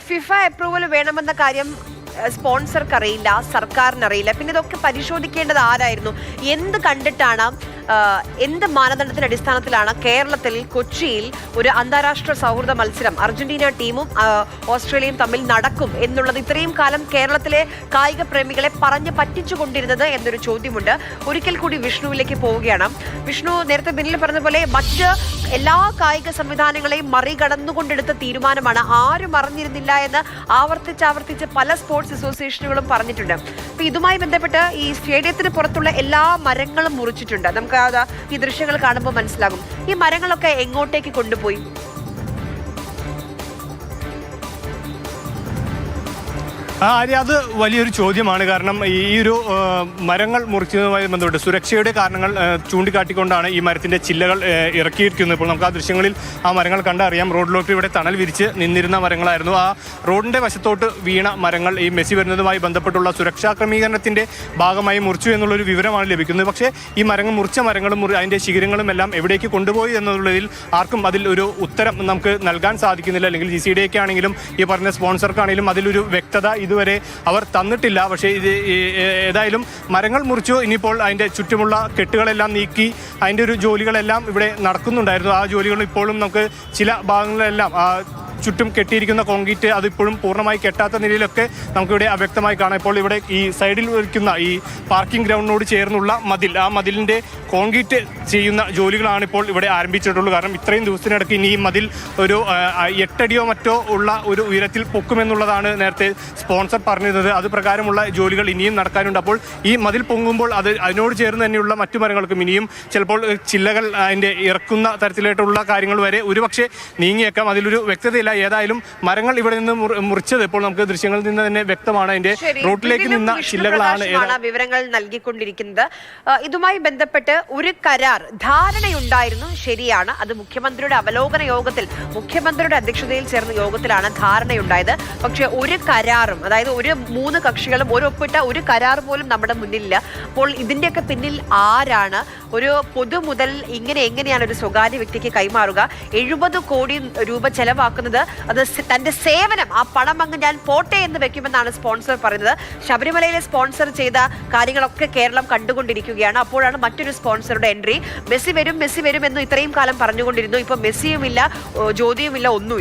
FIFA approval വേണമെന്ന കാര്യം സ്പോൺസർക്ക് അറിയില്ല സർക്കാരിന് അറിയില്ല പിന്നെ ഇതൊക്കെ പരിശോധിക്കേണ്ടത് ആരായിരുന്നു? എന്ത് കണ്ടിട്ടാണ് എന്ത് മാനദണ്ഡത്തിന്റെ അടിസ്ഥാനത്തിലാണ് കേരളത്തിൽ കൊച്ചിയിൽ ഒരു അന്താരാഷ്ട്ര സൗഹൃദ മത്സരം അർജന്റീന ടീമും ഓസ്ട്രേലിയയും തമ്മിൽ നടക്കും എന്നുള്ളത് ഇത്രയും കാലം കേരളത്തിലെ കായിക പ്രേമികളെ പറഞ്ഞ് പറ്റിച്ചുകൊണ്ടിരുന്നത് എന്നൊരു ചോദ്യമുണ്ട്. ഒരിക്കൽ കൂടി വിഷ്ണുവിലേക്ക് പോവുകയാണ്. വിഷ്ണു നേരത്തെ ബിന്നിൽ പറഞ്ഞ പോലെ മറ്റ് എല്ലാ കായിക സംവിധാനങ്ങളെയും മറികടന്നുകൊണ്ടെടുത്ത തീരുമാനമാണ്. ആരും അറിഞ്ഞിരുന്നില്ല എന്ന് ആവർത്തിച്ച് ആവർത്തിച്ച് പല സ്പോർട്സ് അസോസിയേഷനുകളും പറഞ്ഞിട്ടുണ്ട്. അപ്പൊ ഇതുമായി ബന്ധപ്പെട്ട് ഈ സ്റ്റേഡിയത്തിന് പുറത്തുള്ള എല്ലാ മരങ്ങളും മുറിച്ചിട്ടുണ്ട്. നമുക്ക് ഈ ദൃശ്യങ്ങൾ കാണുമ്പോൾ മനസ്സിലാകും. ഈ മരങ്ങളൊക്കെ എങ്ങോട്ടേക്ക് കൊണ്ടുപോയി? ആര്യ അത് വലിയൊരു ചോദ്യമാണ്. കാരണം ഈ ഒരു മരങ്ങൾ മുറിക്കുന്നതുമായി ബന്ധപ്പെട്ട് സുരക്ഷയുടെ കാരണങ്ങൾ ചൂണ്ടിക്കാട്ടിക്കൊണ്ടാണ് ഈ മരത്തിന്റെ ചില്ലകൾ ഇറക്കിയിരിക്കുന്നത്. ഇപ്പോൾ നമുക്ക് ആ ദൃശ്യങ്ങളിൽ ആ മരങ്ങൾ കണ്ടറിയാം. റോഡിലോട്ട് ഇവിടെ തണൽ വിരിച്ച് നിന്നിരുന്ന മരങ്ങളായിരുന്നു. ആ റോഡിന്റെ വശത്തോട്ട് വീണ മരങ്ങൾ ഈ മെസ്സി വരുന്നതുമായി ബന്ധപ്പെട്ടുള്ള സുരക്ഷാ ക്രമീകരണത്തിന്റെ ഭാഗമായി മുറിച്ചു എന്നുള്ളൊരു വിവരമാണ് ലഭിക്കുന്നത്. പക്ഷേ ഈ മരങ്ങൾ മുറിച്ച മരങ്ങളും അതിന്റെ ശിഖരങ്ങളും എല്ലാം എവിടേക്ക് കൊണ്ടുപോയി എന്നുള്ളതിൽ ആർക്കും അതിൽ ഒരു ഉത്തരം നമുക്ക് നൽകാൻ സാധിക്കുന്നില്ല. അല്ലെങ്കിൽ ജി സി ഡി ആണെങ്കിലും ഈ പറഞ്ഞ സ്പോൺസർക്കാണെങ്കിലും അതിലൊരു വ്യക്തത ഇതുവരെ അവർ തന്നിട്ടില്ല. പക്ഷേ ഇത് ഏതായാലും മരങ്ങൾ മുറിച്ചു. ഇനിയിപ്പോൾ അതിന്റെ ചുറ്റുമുള്ള കെട്ടുകളെല്ലാം നീക്കി അതിന്റെ ഒരു ജോലികളെല്ലാം ഇവിടെ നടക്കുന്നുണ്ടായിരുന്നു. ആ ജോലികൾ ഇപ്പോഴും നമുക്ക് ചില ഭാഗങ്ങളിലെല്ലാം ചുറ്റും കെട്ടിയിരിക്കുന്ന കോൺക്രീറ്റ് അതിപ്പോഴും പൂർണമായി കെട്ടാത്ത നിലയിലൊക്കെ നമുക്കിവിടെ അവ്യക്തമായി കാണാം. ഇപ്പോൾ ഇവിടെ ഈ സൈഡിൽ വയ്ക്കുന്ന ഈ പാർക്കിംഗ് ഗ്രൗണ്ടിനോട് ചേർന്നുള്ള മതിൽ. ആ മതിലിന്റെ കോൺക്രീറ്റ് ചെയ്യുന്ന ജോലികളാണ് ഇപ്പോൾ ഇവിടെ ആരംഭിച്ചിട്ടുള്ളത്. കാരണം ഇത്രയും ദിവസത്തിനിടയ്ക്ക് ഇനി ഈ മതിൽ ഒരു എട്ടടിയോ മറ്റോ ഉള്ള ഒരു ഉയരത്തിൽ പൊക്കുമെന്നുള്ളതാണ് നേരത്തെ സ്പോൺസർ പറഞ്ഞിരുന്നത്. അത് പ്രകാരമുള്ള ജോലികൾ ഇനിയും നടക്കാനുണ്ട്. അപ്പോൾ ഈ മതിൽ പൊങ്ങുമ്പോൾ അത് അതിനോട് ചേർന്ന് തന്നെയുള്ള മറ്റു മരങ്ങൾക്കും ഇനിയും ചിലപ്പോൾ ചില്ലകൾ അതിന്റെ ഇറക്കുന്ന തരത്തിലായിട്ടുള്ള കാര്യങ്ങൾ വരെ ഒരുപക്ഷെ നീങ്ങിയേക്കാം. അതിലൊരു വ്യക്തതയില്ല ഏതായാലും മരങ്ങൾ ഇവിടെ നിന്ന് മുറി- മുറിച്ചത് ഇപ്പോൾ നമുക്ക് ദൃശ്യങ്ങളിൽ നിന്ന് തന്നെ വ്യക്തമാണ്. അതിന്റെ റോട്ടിലേക്ക് നിന്ന പ്രകാശുമാണ് വിവരങ്ങൾ നൽകിക്കൊണ്ടിരിക്കുന്നത്. ഇതുമായി ബന്ധപ്പെട്ട് ഒരു കരാർ ധാരണയുണ്ടായിരുന്നു. ശരിയാണ്. അത് മുഖ്യമന്ത്രിയുടെ അവലോകന യോഗത്തിൽ മുഖ്യമന്ത്രിയുടെ അധ്യക്ഷതയിൽ ചേർന്ന യോഗത്തിലാണ് ധാരണയുണ്ടായത്. പക്ഷെ ഒരു കരാറും അതായത് ഒരു മൂന്ന് കക്ഷികളും ഒരു ഒപ്പിട്ട ഒരു കരാർ പോലും നമ്മുടെ മുന്നിലില്ല. അപ്പോൾ ഇതിന്റെയൊക്കെ പിന്നിൽ ആരാണ്? ഒരു പൊതു മുതൽ ഇങ്ങനെ എങ്ങനെയാണ് ഒരു സ്വകാര്യ വ്യക്തിക്ക് കൈമാറുക? എഴുപത് കോടി രൂപ ചെലവാക്കുന്നത് അത് തന്റെ സേവനം ആ പണം അങ്ങ് ഞാൻ പോട്ടെ എന്ന് വെക്കുമെന്നാണ് സ്പോൺസർ പറയുന്നത്. ശബരിമലയിലെ സ്പോൺസർ ചെയ്ത കാര്യങ്ങളൊക്കെ കേരളം കണ്ടുകൊണ്ടിരിക്കുകയാണ്. അപ്പോഴാണ് മറ്റൊരു സ്പോൺസറുടെ എൻട്രി. മെസ്സി വരും മെസ്സി വരും എന്ന് ഇത്രയും കാലം പറഞ്ഞുകൊണ്ടിരുന്നു. ഇപ്പൊ മെസ്സിയുമില്ല ജ്യോതിയുമില്ല ഒന്നുമില്ല.